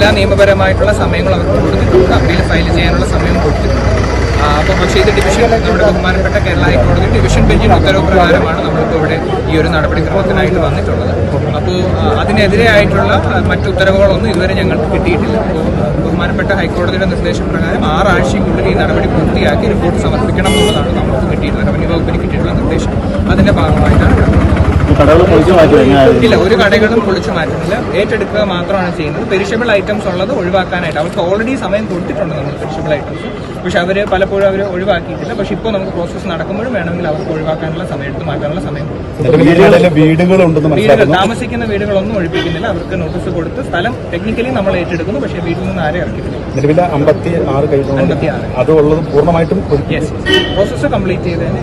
എല്ലാ നിയമപരമായിട്ടുള്ള സമയങ്ങളും അവർക്ക് കൊടുത്തിട്ടുണ്ട്. അപ്പീൽ ഫയൽ ചെയ്യാനുള്ള സമയം കൊടുത്തിട്ടുണ്ട്. അപ്പോൾ പക്ഷേ ഇത് ഡിവിഷൻ നമ്മുടെ ബഹുമാനപ്പെട്ട കേരള ഹൈക്കോടതി ഡിവിഷൻ ബെഞ്ചിന്റെ ഉത്തരവ് പ്രകാരമാണ് നമ്മളിപ്പോൾ ഇവിടെ ഈ ഒരു നടപടിക്രമത്തിനായിട്ട് വന്നിട്ടുള്ളത്. അപ്പോൾ അതിനെതിരെ ആയിട്ടുള്ള മറ്റു ഉത്തരവുകളൊന്നും ഇതുവരെ ഞങ്ങൾക്ക് കിട്ടിയിട്ടില്ല. അപ്പോൾ ബഹുമാനപ്പെട്ട ഹൈക്കോടതിയുടെ നിർദ്ദേശപ്രകാരം ആറാഴ്ചയ്ക്കുള്ളിൽ ഈ നടപടി പൂർത്തിയാക്കി റിപ്പോർട്ട് സമർപ്പിക്കണം എന്നുള്ളതാണ് നമുക്ക് കിട്ടിയിട്ടുള്ള റവന്യൂ വകുപ്പിന് കിട്ടിയിട്ടുള്ള നിർദ്ദേശം. അതിന്റെ ഭാഗമായിട്ടാണ് ഇല്ല ഒരു കടകളും പൊളിച്ചു മാറ്റുന്നില്ല. ഏറ്റെടുക്കുക മാത്രമാണ് ചെയ്യുന്നത്. പെരിഷബിൾ ഐറ്റംസ് ഉള്ളത് ഒഴിവാക്കാനായിട്ട് അവർക്ക് ഓൾറെഡി സമയം കൊടുത്തിട്ടുണ്ട് നമ്മൾ പെരിഷബിൾ ഐറ്റംസ് പക്ഷെ അവർ പലപ്പോഴും അവർ ഒഴിവാക്കിയിട്ടില്ല. പക്ഷെ ഇപ്പോൾ നമുക്ക് പ്രോസസ്സ് നടക്കുമ്പോഴും വേണമെങ്കിൽ അവർക്ക് ഒഴിവാക്കാനുള്ള സമയം എടുത്ത് മാറ്റാനുള്ള സമയം വീടുകൾ മനസ്സിലാക്കുന്നു. താമസിക്കുന്ന വീടുകളൊന്നും ഒഴിപ്പിക്കുന്നില്ല. അവർക്ക് നോട്ടീസ് കൊടുത്ത് സ്ഥലം ടെക്നിക്കലി നമ്മൾ ഏറ്റെടുക്കുന്നു. പക്ഷേ വീട്ടിൽ നിന്ന് ആരെ ഇറക്കിയിട്ടില്ല. നിലവിലെ അമ്പത്തി ആറ് കഴിഞ്ഞു അത് ഉള്ളത് പൂർണമായിട്ടും പ്രോസസ്സ് കംപ്ലീറ്റ് ചെയ്തതിന്